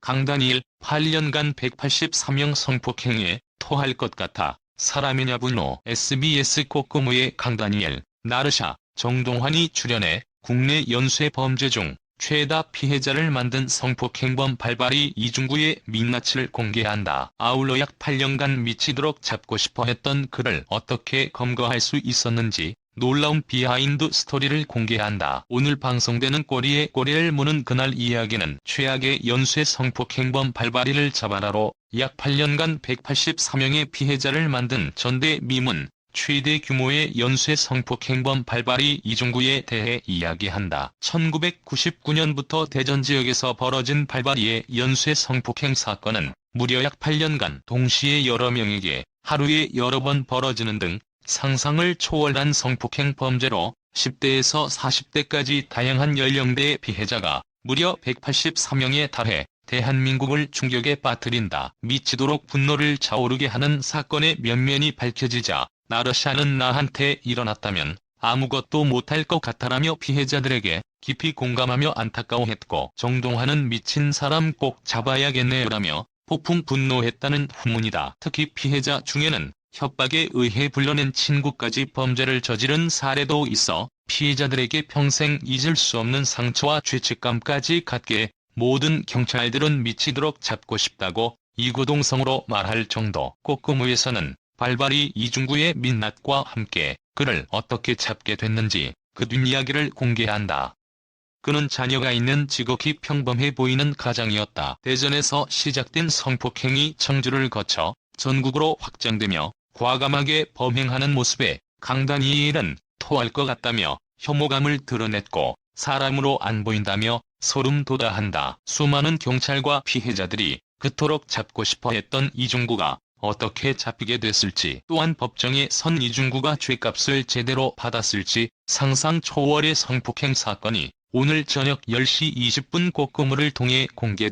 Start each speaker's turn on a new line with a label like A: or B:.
A: 강다니엘 8년간 183명 성폭행에 토할 것 같아 사람이냐 분노 SBS 꼬꼬무의 강다니엘, 나르샤, 정동환이 출연해 국내 연쇄 범죄 중 최다 피해자를 만든 성폭행범 발발이 이중구의 민낯을 공개한다. 아울러 약 8년간 미치도록 잡고 싶어 했던 그를 어떻게 검거할 수 있었는지 놀라운 비하인드 스토리를 공개한다. 오늘 방송되는 꼬리에 꼬리를 무는 그날 이야기는 최악의 연쇄 성폭행범 발발이를 잡아라로 약 8년간 183명의 피해자를 만든 전대 미문 최대 규모의 연쇄 성폭행범 발발이 이중구에 대해 이야기한다. 1999년부터 대전 지역에서 벌어진 발발이의 연쇄 성폭행 사건은 무려 약 8년간 동시에 여러 명에게 하루에 여러 번 벌어지는 등 상상을 초월한 성폭행 범죄로 10대에서 40대까지 다양한 연령대의 피해자가 무려 183명에 달해 대한민국을 충격에 빠뜨린다. 미치도록 분노를 차오르게 하는 사건의 면면이 밝혀지자 나르샤는 나한테 일어났다면 아무것도 못할 것 같아라며 피해자들에게 깊이 공감하며 안타까워했고 정동환은 미친 사람 꼭 잡아야겠네요라며 폭풍 분노했다는 후문이다. 특히 피해자 중에는 협박에 의해 불러낸 친구까지 범죄를 저지른 사례도 있어 피해자들에게 평생 잊을 수 없는 상처와 죄책감까지 갖게 모든 경찰들은 미치도록 잡고 싶다고 이구동성으로 말할 정도. 꼬꾸무에서는 발발이 이중구의 민낯과 함께 그를 어떻게 잡게 됐는지 그 뒷이야기를 공개한다. 그는 자녀가 있는 지극히 평범해 보이는 가장이었다. 대전에서 시작된 성폭행이 청주를 거쳐 전국으로 확장되며 과감하게 범행하는 모습에 강다니엘은 토할 것 같다며 혐오감을 드러냈고 사람으로 안 보인다며 소름 돋아한다. 수많은 경찰과 피해자들이 그토록 잡고 싶어 했던 이중구가 어떻게 잡히게 됐을지 또한 법정에 선 이중구가 죄값을 제대로 받았을지 상상 초월의 성폭행 사건이 오늘 저녁 10시 20분 꼬꾸무를 통해 공개